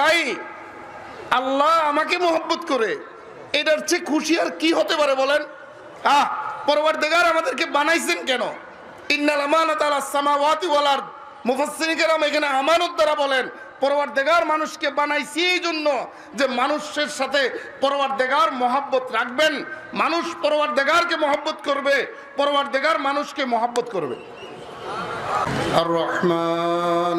ভাই, আল্লাহ আমাকে মোহব্বত করে। এটার চেয়ে খুশি আর কি হতে পারে বলেন? আহ পরবার দেগার আমাদেরকে বানাইছেন কেন? ইন্নাল আমানত সামাওয়াতি এখানে বলেন পরবার দেগার মানুষকে এই জন্য যে মানুষের সাথে পরবার দেগার মহাব্বত রাখবেন। মানুষ পরবার দেগারকে মহব্বত করবে পরবার দেগার মানুষকে মহাব্বত করবে। আর রহমান।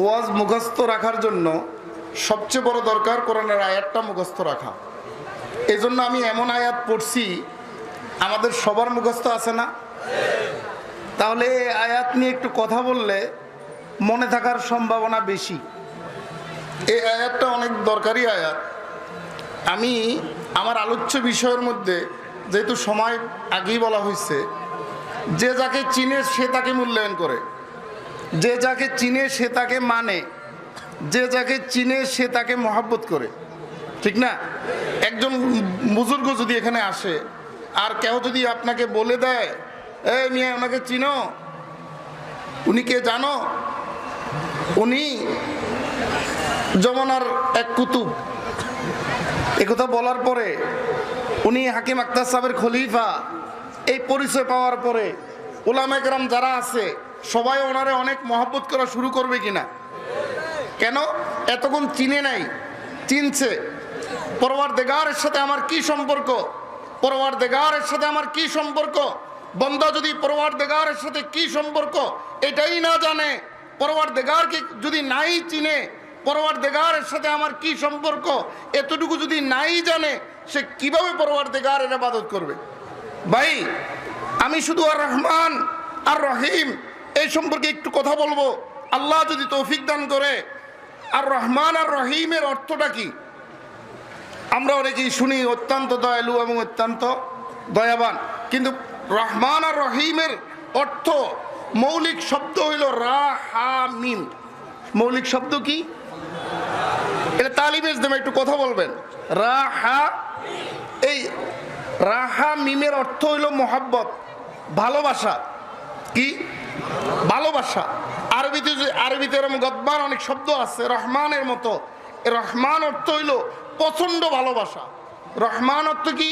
ওয়াজ মুখস্থ রাখার জন্য সবচেয়ে বড় দরকার কোরআনের আয়াতটা মুখস্থ রাখা। এই জন্য আমি এমন আয়াত পড়ছি, আমাদের সবার মুখস্থ আছে না? তাহলে এই আয়াত নিয়ে একটু কথা বললে মনে থাকার সম্ভাবনা বেশি। এই আয়াতটা অনেক দরকারি আয়াত। আমি আমার আলোচ্য বিষয়ের মধ্যে যেহেতু সময় আগেই বলা হয়েছে, যে যাকে চিনে সে তাকে মূল্যায়ন করে। যে যাকে চিনে সে তাকে মানে যে যাকে চিনে সে তাকে মহাব্বত করে। ঠিক না? একজন বুজুর্গ যদি এখানে আসে, আর কেউ যদি আপনাকে বলে দেয়, এই মিয়া ওনাকে চিনো। উনি কে জানো? উনি জমানার এক কুতুব। একথা বলার পরে উনি হাকিম আক্তার সাহেবের খলিফা। এই পরিচয় পাওয়ার পরে ওলামেকরাম যারা আছে সবাই ওনারে অনেক মহব্বত করা শুরু করবে কিনা? কেন? এতক্ষণ চিনে নাই, চিনছে। পরবার দেগারের সাথে আমার কি সম্পর্ক? পরবার দেগারের সাথে আমার কি সম্পর্ক? বন্দা যদি পরবার দেগারের সাথে কি সম্পর্ক? এটাই না জানে। পরবার দেগারকে যদি নাই চিনে পরবার দেগারের সাথে আমার কি সম্পর্ক? এতটুকু যদি নাই জানে, সে কীভাবে পরবার দেগারের আবাদত করবে? ভাই, আমি শুধু আর রহমান, আর রহিম এই সম্পর্কে একটু কথা বলব। আল্লাহ যদি তৌফিক দান করে, আর রহমান আর রহিমের অর্থটা কি? আমরা অনেকেই শুনি, অত্যন্ত দয়ালু এবং অত্যন্ত দয়াবান। কিন্তু রহমান আর রহিমের অর্থ, মৌলিক শব্দ হইল রা হা মৌলিক শব্দ কি? এটা তালিমের দেবে একটু কথা বলবেন। রা হা এই রাহা মিমের অর্থ হইল মোহাব্বত, ভালোবাসা। কি? ভালোবাসা। আরবিতে আরবিতে এরকম গদ্বার অনেক শব্দ আছে, রহমানের মতো। রহমান অর্থ হইল প্রচণ্ড ভালোবাসা। রহমান অর্থ কি?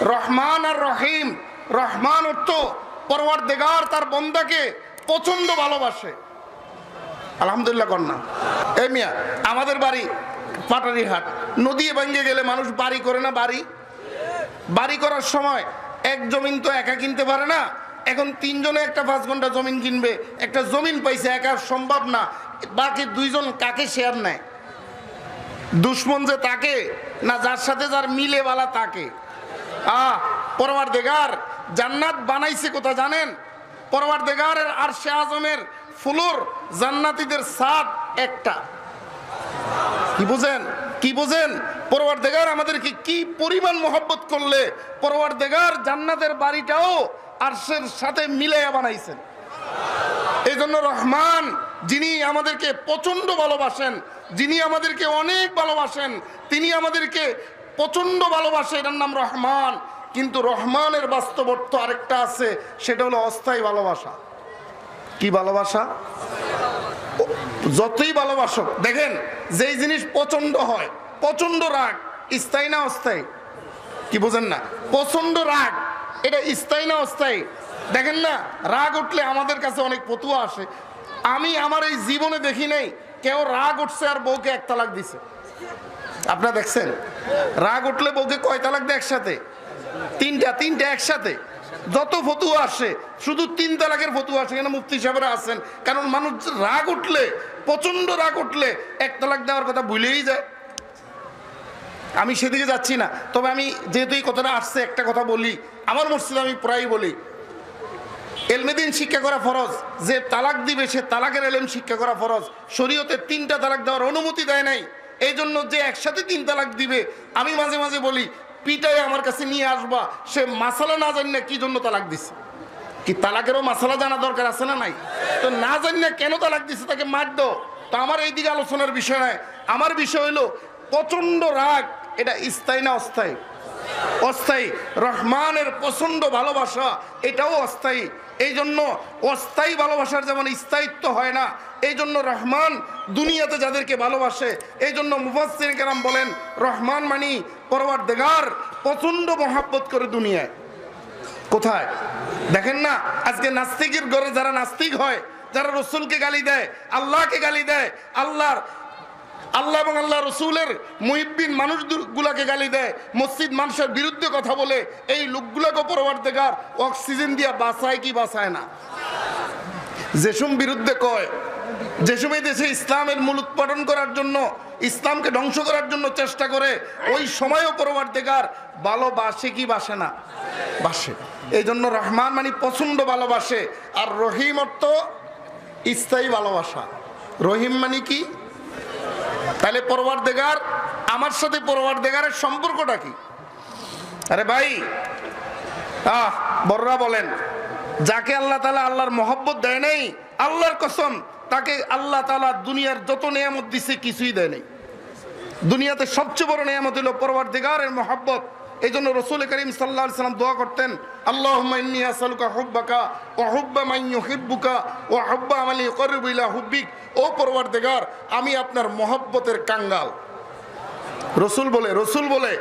রহমান আর রহিম। রহমান অর্থ পরওয়ার দেগার তার বন্দাকে প্রচণ্ড ভালোবাসে। আলহামদুলিল্লাহ কন্যা। এই মিয়া, আমাদের বাড়ি পাটারিহাট। নদী ভেঙে গেলে মানুষ বাড়ি করে না, বাড়ি? বাড়ি করার সময় এক জমিন তো একা কিনতে পারে না এখন তিনজনে একটা পাঁচ ঘণ্টা জমিন কিনবে, একটা জমিন পাইছে একা সম্ভব না, বাকি দুইজন কাকে শেয়ার নেয়? দুশ্মন যে তাকে, না যার সাথে যার মিলে বালা তাকে? আহ পরবার দেগার জান্নাত বানাইছে কোথা জানেন? পরবার দেগারের আর সে আজমের ফুলোর জান্নাতীদের সাত একটা। কি বুঝেন? কি বুঝেন? পরওয়ার দেগার আমাদেরকে কি পরিমাণ মোহব্বত করলে পরওয়ার দেগার জান্নাতের বাড়িটাও আরশের সাথে মিলাইয়া বানাইছেন। এই জন্য রহমান, যিনি আমাদেরকে প্রচণ্ড ভালোবাসেন, যিনি আমাদেরকে অনেক ভালোবাসেন, তিনি আমাদেরকে প্রচণ্ড ভালোবাসে, এটার নাম রহমান। কিন্তু রহমানের বাস্তব অর্থ আরেকটা আছে, সেটা হলো অস্থায়ী ভালোবাসা। কি ভালোবাসা? যতই ভালোবাসো দেখেন, যেই জিনিস প্রচণ্ড হয় প্রচণ্ড রাগ, স্থায়ী না অস্থায়ী? কি বোঝেন না? প্রচণ্ড রাগ এটা স্থায়ী না অস্থায়ী? দেখেন না, রাগ উঠলে আমাদের কাছে অনেক পতুয়া আসে। আমি আমার এই জীবনে দেখি নাই, কেউ রাগ উঠছে আর বউকে এক তালাক দিছে। আপনারা দেখছেন? রাগ উঠলে বউকে কয় তালাক দেয় একসাথে? তিনটা তিনটা একসাথে। যত ফতুয়া আসে, শুধু তিন তালাকের ফতুয়া আসে, এখানে মুফতি সাহেবরা আছেন। কারণ মানুষ রাগ উঠলে প্রচণ্ড রাগ উঠলে এক তালাক দেওয়ার কথা ভুলেই যায়। আমি সেদিকে যাচ্ছি না। তবে আমি যেহেতু এই কথাটা আসছে, একটা কথা বলি, আমার মসজিদে আমি প্রায় বলি, এলমেদিন শিক্ষা করা ফরজ, যে তালাক দিবে সে তালাকের এলেম শিক্ষা করা ফরজ। শরীয়তে তিনটা তালাক দেওয়ার অনুমতি দেয় নাই। এই জন্য যে একসাথে তিন তালাক দিবে, আমি মাঝে মাঝে বলি পিটাই আমার কাছে নিয়ে আসবা, সে মাসালা না জানি না কি জন্য তালাক দিছে? কি তালাকেরও মাসালা জানা দরকার আছে না নাই? তো না জানি না কেন তালাক দিছে তাকে মার তো আমার এই দিকে আলোচনার বিষয় নয় আমার বিষয় হলো প্রচণ্ড রাগ এটা স্থায়ী না অস্থায়ী? অস্থায়ী। রহমানের প্রচণ্ড ভালোবাসা, এটাও অস্থায়ী। এই জন্য অস্থায়ী ভালোবাসার যেমন স্থায়িত্ব হয় না এই জন্য রহমান দুনিয়াতে যাদেরকে ভালোবাসে এই জন্য মুফাসির কেরাম বলেন, রহমান মানি পরবার দেগার প্রচণ্ড মহাব্বত করে দুনিয়ায়। কোথায়? দেখেন না, আজকে নাস্তিকের ঘরে যারা নাস্তিক হয়, যারা রসুলকে গালি দেয়, আল্লাহকে গালি দেয়, আল্লাহর আল্লাহ এবং আল্লাহ রসুলের মুহিব্বিন মানুষগুলাকে গালি দেয়, মসজিদ মানুষের বিরুদ্ধে কথা বলে, এই লোকগুলোকে পরবার দেখার অক্সিজেন দিয়া বাঁচায় কি বাঁচায় না? যেসম বিরুদ্ধে কয়, যেসম এই দেশে ইসলামের মূল উৎপাদন করার জন্য, ইসলামকে ধ্বংস করার জন্য চেষ্টা করে, ওই সময়ও পরবার দেখার ভালোবাসে কি বাসে না? বাসে। এই জন্য রহমান মানে পছন্দ ভালোবাসে, আর রহিম অর্থ স্থায়ী ভালোবাসা। রহিম মানে কি? তাহলে পরবার দেগার আমার সাথে পরবার দেগারের সম্পর্কটা কি? আরে ভাই, আহ, বড়রা বলেন, যাকে আল্লাহ তালা আল্লাহর মহব্বত দেয় নাই, আল্লাহর কসম, তাকে আল্লাহ তালা দুনিয়ার যত নিয়ামত দিছে কিছুই দেয় নাই। দুনিয়াতে সবচেয়ে বড় নিয়ামত হলো পরবার দিগারের মহব্বত। এই জন্য রসুল করিম সাল্লাহ সাল্লাম দোয়া করতেন আল্লাহ ও হুব্বিক ও পরবার দিগার আমি আপনার মহব্বতের কাঙ্গাল। রসুল বলে রসুল বলে,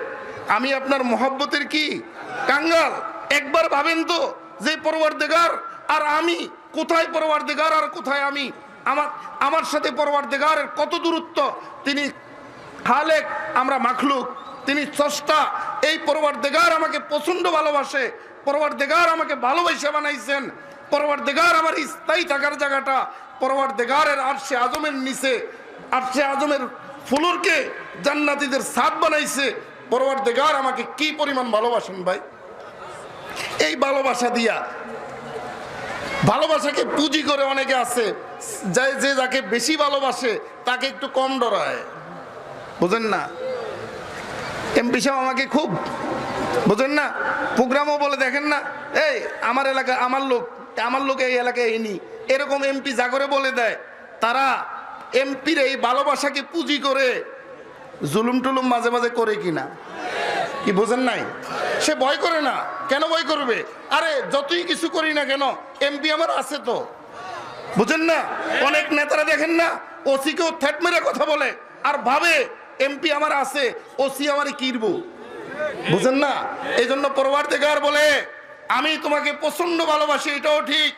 আমি আপনার মহব্বতের কি? কাঙ্গাল। একবার ভাবেন তো যে পরবার দেগার আর আমি, কোথায় পরবার দেগার আর কোথায় আমি? আমার আমার সাথে পরবার দেগারের কত দূরত্ব? তিনি খালেক, আমরা মাখলুক। তিনি স্রষ্টা এই পরবার দেগার আমাকে প্রচণ্ড ভালোবাসে। পরবার দেগার আমাকে ভালোবাসা বানাইছেন। পরবার দেগার আমার স্থায়ী থাকার জায়গাটা পরবার দেগারের আরশে আজমের নিচে। আরশে আজমের ফুলুরকে জান্নাতিদের সাদ বানাইছে। পরবার দেগার আমাকে কি পরিমাণ ভালোবাসেন ভাই? এই ভালোবাসা দিয়া। ভালোবাসাকে পুঁজি করে অনেকে আছে যে যাকে বেশি ভালোবাসে, তাকে একটু কম ডরায়। বুঝেন না? এমপি সাহেব আমাকে খুব, বুঝেন না? প্রোগ্রামও বলে দেখেন না। এই, আমার এলাকা, আমার লোক আমার লোক এই এলাকায় এনি এরকম এমপি করে বলে দেয়, তারা এমপির এই ভালোবাসাকে পুঁজি করে জুলুম টুলুম মাঝে মাঝে করে কিনা। কি বোঝেন নাই? সে ভয় করে না। কেন ভয় করবে? আরে, যতই কিছু করি না কেন, এমপি আমার আছে তো। বুঝেন না? অনেক নেতারা দেখেন না, ওসিকেও থ্যাট মেরে কথা বলে। আর ভাবে এমপি আমার আছে ওসি আমার কিরবো বুঝেন না? এই জন্য পরবার দেখার বলে, আমি তোমাকে প্রচণ্ড ভালোবাসি, এটাও ঠিক।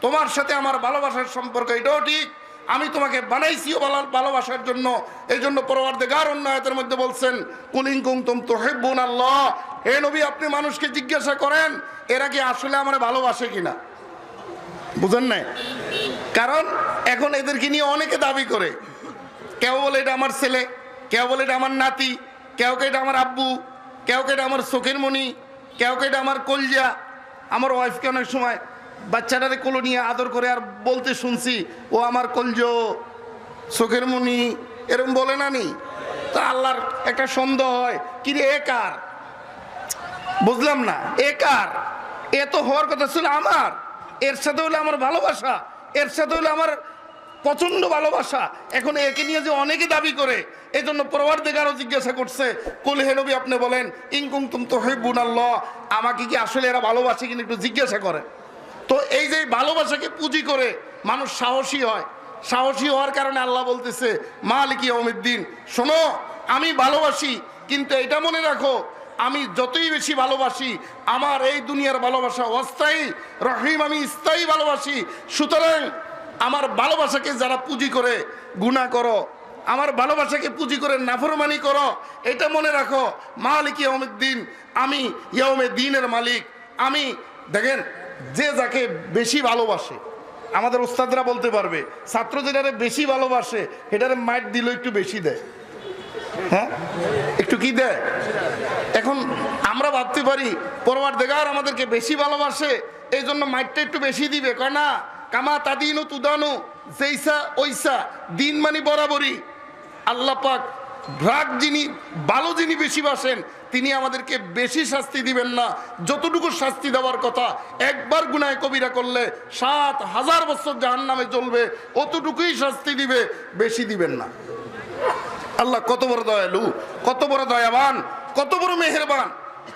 তোমার সাথে আমার ভালোবাসার সম্পর্ক, এটাও ঠিক। আমি তোমাকে বানাইছিও ভালোবাসার জন্য। এই জন্য পরবার দেখার মধ্যে বলছেন, কুলিং কুং তুম তো হেব্বুন আল্লাহ। হে নবী, আপনি মানুষকে জিজ্ঞাসা করেন, এরা কি আসলে আমার ভালোবাসে কিনা? বুঝেন নাই? কারণ এখন এদেরকে নিয়ে অনেকে দাবি করে। কেউ বলে, এটা আমার ছেলে। কেউ বলে এটা আমার নাতি, কেউ কে আমার আব্বু, কেউ কে আমার চোখের মণি, কেউ কে আমার কলজা। আমার ওয়াইফকে অনেক সময় বাচ্চাটারে কোলো নিয়ে আদর করে আর বলতে শুনছি, ও আমার কলজ চোখের মণি। এরকম বলে না নি? তা আল্লাহর একটা সন্দেহ হয় কিরে এ কার? বুঝলাম না, এ কার? এ তো হওয়ার কথা ছিল আমার। এর সাথে হলে আমার ভালোবাসা, এর সাথে হলে আমার প্রচণ্ড ভালোবাসা। এখন একে নিয়ে যে অনেকে দাবি করে এই জন্য প্রবার দেগারও জিজ্ঞাসা করছে, কুল হেনবি আপনি বলেন ইনকুম তুম তো হেবুন আল্লাহ আমাকে কি আসলে এরা ভালোবাসে কিনা একটু জিজ্ঞাসা করে। তো এই যে ভালোবাসাকে পুঁজি করে মানুষ সাহসী হয়, সাহসী হওয়ার কারণে আল্লাহ বলতেছে, মালিক ইয়মিদ্দিন শোনো, আমি ভালোবাসি, কিন্তু এটা মনে রাখো, আমি যতই বেশি ভালোবাসি, আমার এই দুনিয়ার ভালোবাসা অস্থায়ী, রহিম আমি স্থায়ী ভালোবাসি, সুতরাং আমার ভালোবাসাকে যারা পুঁজি করে গুণা করো, আমার ভালোবাসাকে পুঁজি করে নাফরমানি করো, এটা মনে রাখো, মালিক ইয়মিদ্দিন আমি ইয়মে দিনের মালিক। আমি, দেখেন, যে যাকে বেশি ভালোবাসে, আমাদের ওস্তাদরা বলতে পারবে, ছাত্র যেটারে বেশি ভালোবাসে এটারে মাইট দিল একটু বেশি দেয়। হ্যাঁ? একটু কি দেয়? এখন আমরা ভাবতে পারি পরবার দেগার আমাদেরকে বেশি ভালোবাসে এই জন্য মাইটটা একটু বেশি দিবে। কয় না? কামা তাদিনু তুদানু যেইসা ওইসা, দিন মানে বরাবরই। আল্লাহ পাক ভ্রাগ যিনি ভালো যিনি বেশি বাসেন, তিনি আমাদেরকে বেশি শাস্তি দিবেন না। যতটুকু শাস্তি দেওয়ার কথা, একবার গুনায় কবিরা করলে সাত হাজার বছর জাহান নামে চলবে অতটুকুই শাস্তি দিবে, বেশি দিবেন না। আল্লাহ কত বড় দয়ালু, কত বড় দয়াবান, কত বড় মেহেরবান।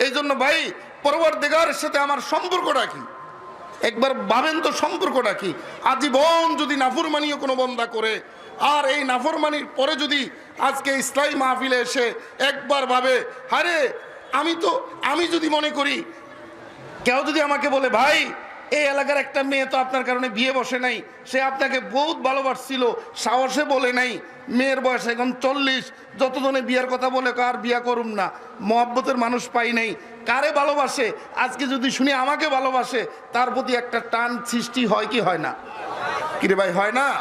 এই জন্য ভাই পরবর সাথে আমার সম্পর্কটা কি? একবার ভাবেন তো সম্পর্কটা কি? আজীবন যদি নাফরমানিও কোনো বন্দা করে, আর এই নাফরমানির পরে যদি আজকে ইসলামী মাহফিলে এসে একবার ভাবে হারে আমি তো, আমি যদি মনে করি, কেউ যদি আমাকে বলে, ভাই এই এলাকার একটা মেয়ে তো আপনার কারণে বিয়ে বসে নাই। সে আপনাকে বহুত ভালোবাসছিল, সাহসে বলে নাই। মেয়ের বয়স এখন চল্লিশ, যতজনে বিয়ার কথা বলে কার বিয়া করুম না। মহব্বতের মানুষ পাই নাই। কারে ভালোবাসে? আজকে যদি শুনি আমাকে ভালোবাসে, তার প্রতি একটা টান সৃষ্টি হয় কি হয় না? কিরে ভাই, হয় না?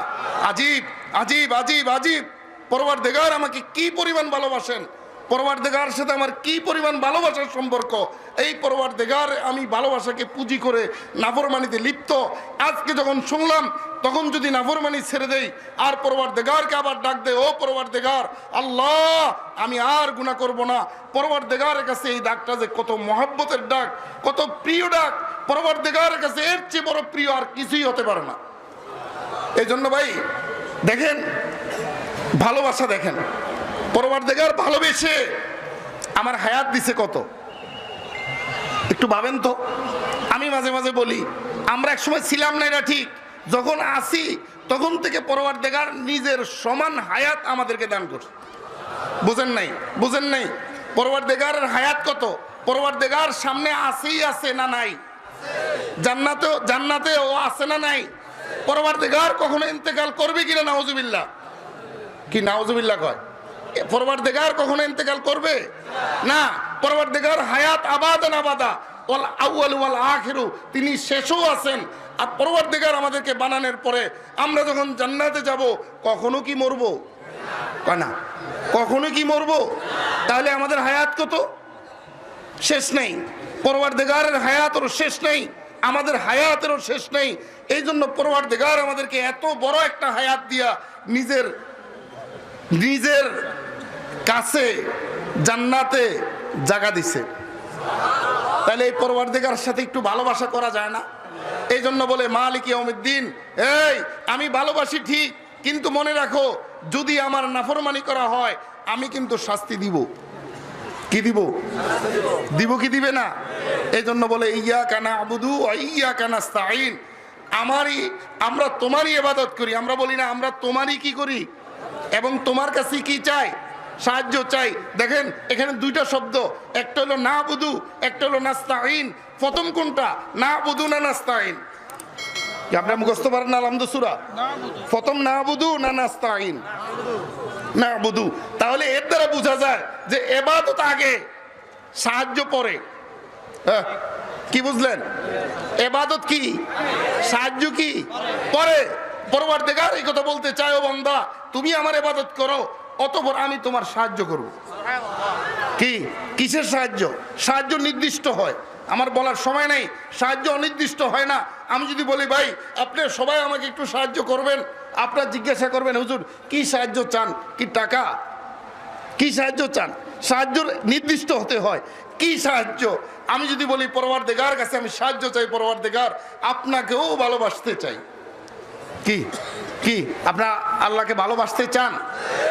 আজীব আজীব আজীব আজীব। পরবার দেগার আমাকে কি পরিমাণ ভালোবাসেন? পরবার দেগার সাথে আমার কি পরিমাণ ভালোবাসার সম্পর্ক? এই পরবার দেগার আমি ভালোবাসাকে পুঁজি করে নাফরমানিতে লিপ্ত। আজকে যখন শুনলাম, তখন যদি নাফরমানি ছেড়ে দেই, আর পরবার দেগারকে আবার ডাক দে ও পরবার দেগার আল্লাহ, আমি আর গুণা করব না। পরবার দেগারের কাছে এই ডাকটা যে কত মহাব্বতের ডাক, কত প্রিয় ডাক পরবার দেগারের কাছে এর চেয়ে বড় প্রিয় আর কিছুই হতে পারে না। এই জন্য ভাই, দেখেন, ভালোবাসা দেখেন। পরবার দেখার ভালোবেসে আমার হায়াত দিছে কত? একটু ভাবেন তো। আমি মাঝে মাঝে বলি, আমরা একসময় ছিলাম না এটা ঠিক। যখন আসি, তখন থেকে পরবার দেখার নিজের সমান হায়াত আমাদেরকে দান করছে। বুঝেন নাই? বুঝেন নাই? পরবার দেগারের হায়াত কত? পরবার দেগার সামনে আসেই আছে না নাই? জান্নাতেও জান্নাতে ও আছে না নাই? পরবর্তীকার কখনো ইন্তেকাল করবে কিনা নাওজুবিল্লাহ কি নাওজুবিল্লাহ কয়? পরবর্তীকার কখনো ইন্তেকাল করবে? না, পরবর্তীকার হায়াত আবাদান আবাদা। ওয়াল আউয়াল ওয়াল আখিরু, তিনি শেষও আছেন। আর পরবর্তীকার আমাদেরকে বানানোর পরে আমরা যখন জান্নাতে যাব, কখনো কি মরবো? না। কখনো কি মরবো? তাহলে আমাদের হায়াত কত? শেষ নেই। পরবার দেগারের হায়াতেরও শেষ নেই। আমাদের হায়াতেরও শেষ নেই। এই জন্য পরবার দেগার আমাদেরকে এত বড় একটা হায়াত দিয়া নিজের নিজের কাছে, জান্নাতে জায়গা দিছে। তাহলে এই পরবার দেগার সাথে একটু ভালোবাসা করা যায় না? এই জন্য বলে, মালিক ইয়মিদ্দিন এই, আমি ভালোবাসি ঠিক, কিন্তু মনে রাখো, যদি আমার নাফরমানি করা হয়, আমি কিন্তু শাস্তি দিব। কি দিব? দিব কি দিবে না? এই জন্য বলে ইয়া কানা আবুদু ইয়া কানা স্তাইন আমারই, আমরা তোমারই এবাদত করি। আমরা বলি না, আমরা তোমারই কি করি এবং তোমার কাছে কি চাই? সাহায্য চাই। দেখেন এখানে দুইটা শব্দ। একটা হলো না বুধু একটা হলো নাস্তাইন প্রথম কোনটা? না বুধু না নাস্তাইন কি আপনারা মুখস্থ পারেন না আলহামদুসুরা প্রথম না বুধু না নাস্তাইন না বুধু তাহলে এর দ্বারা বোঝা যায় যে এবাদত আগে সাহায্য পরে। হ্যাঁ, কি বুঝলেন? এবাদত কি? সাহায্য কি? পরে। পরবার দেখার এই কথা বলতে চাও বন্ধা তুমি আমার এবাদত করো। অতপর আমি তোমার সাহায্য করব। কি? কিসের সাহায্য? সাহায্য নির্দিষ্ট হয়। আমার বলার সময় নেই। সাহায্য অনির্দিষ্ট হয় না। আমি যদি বলি, ভাই, আপনি সবাই আমাকে একটু সাহায্য করবেন। আপনার জিজ্ঞাসা করবেন, হুজুর, কি সাহায্য চান? কি টাকা? কি সাহায্য চান? সাহায্য নির্দিষ্ট হতে হয়। কি সাহায্য? আমি যদি বলি পরবার দেগার কাছে আমি সাহায্য চাই পরবার দেগার আপনাকেও ভালোবাসতে চাই। কি? কি? আপনার আল্লাহকে ভালোবাসতে চান?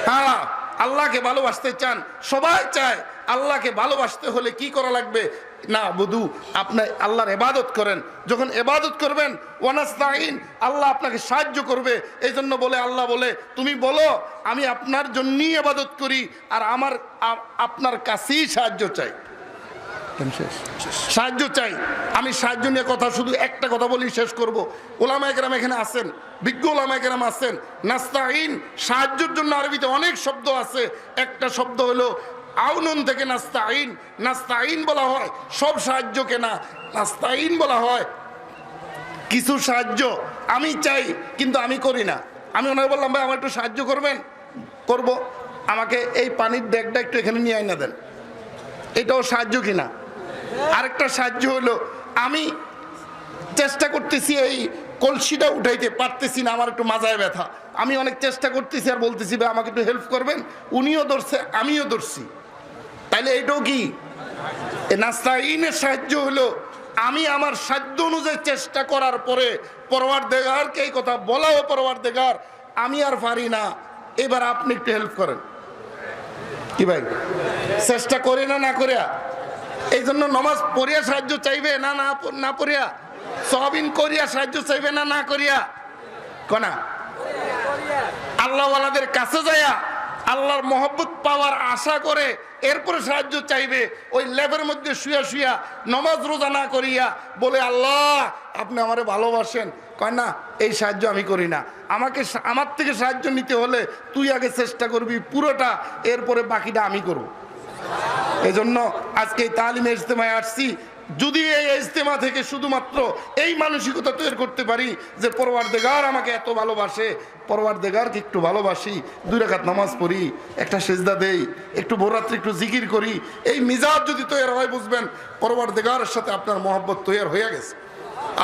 হ্যাঁ আল্লাহকে ভালোবাসতে চান, সবাই চায় আল্লাহকে ভালোবাসতে হলে কি করা লাগবে? না, বধু আপনার আল্লাহর এবাদত করেন। যখন এবাদত করবেন ওয়ানাস্তাইন আল্লাহ আপনাকে সাহায্য করবে। এই জন্য বলে, আল্লাহ বলে, তুমি বলো, আমি আপনার জন্যই এবাদত করি, আর আমার আপনার কাছেই সাহায্য চাই। সাহায্য চাই। আমি সাহায্য নিয়ে কথা শুধু একটা কথা বলি শেষ করব। ওলামা একরাম এখানে আছেন, বিজ্ঞ ওলামা একরাম আছেন নাস্তাইন সাহায্যের জন্য আরবিতে অনেক শব্দ আছে। একটা শব্দ হলো আউনুন থেকে নাস্তাইন নাস্তাইন বলা হয় সব সাহায্যকে না নাস্তাইন বলা হয় কিছু সাহায্য। আমি চাই, কিন্তু আমি করি না। আমি ওনাকে বললাম, ভাই, আমার একটু সাহায্য করবেন? করব। আমাকে এই পানির ডেকটা একটু এখানে নিয়ে আইনা দেন। এটাও সাহায্য কিনা? আরেকটা সাহায্য হলো, আমি চেষ্টা করতেছি এই কলসিটা উঠাইতে, পারতেছি না, আমার একটু মাজায় ব্যথা। আমি অনেক চেষ্টা করতেছি আর বলতেছি, ভাই, আমাকে একটু হেল্প করবেন। উনিও ধরছে, আমিও ধরছি। তাইলে এটাও কি? নাস্তাইনের সাহায্য হলো, আমি আমার সাধ্য অনুযায়ী চেষ্টা করার পরে পরওয়ার দেগারকে এই কথা বলাও পরওয়ার দেগার আমি আর পারি না। এবার আপনি একটু হেল্প করেন। কি ভাই? চেষ্টা করে না না করিয়া? এই জন্য নমাজ পড়িয়া সাহায্য চাইবে না না না পড়িয়া? সবিন করিয়া সাহায্য চাইবে না না করিয়া? কনা? আল্লাহওয়ালাদের কাছে যায়া আল্লাহর মহব্বত পাওয়ার আশা করে এরপরে সাহায্য চাইবে, ওই ল্যাবের মধ্যে শুয়া শুয়া নমাজ রোজা না করিয়া বলে, আল্লাহ, আপনি আমারে ভালোবাসেন। কয়, না, এই সাহায্য আমি করি না। আমাকে আমার থেকে সাহায্য নিতে হলে তুই আগে চেষ্টা করবি পুরোটা, এরপরে বাকিটা আমি করব। এই জন্য আজকে এই তালিমে ইজতেমায় আসছি। যদি এই ইজতেমা থেকে শুধুমাত্র এই মানসিকতা তৈরি করতে পারি যে দেগার আমাকে এত ভালোবাসে একটু ভালোবাসি, দুই নামাজ পড়ি, একটা সেজদা দেই, একটু একটু জিকির করি, এই মিজাজ যদি তৈরি হয় বুঝবেন পরওয়ার দেগারের সাথে আপনার মহব্বত তৈরি হয়ে গেছে।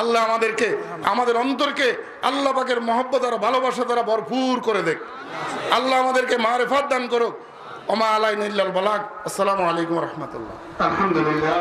আল্লাহ আমাদেরকে, আমাদের অন্তরকে আল্লাহ পাকের মহব্বত আর ভালোবাসা দ্বারা ভরপুর করে দেখ। আল্লাহ আমাদেরকে মারেফাত দান করুক। ওমা আলাই নিল্লাল বালাক আসসালামু আলাইকুম রহমতুল্লাহ আলহামদুলিল্লাহ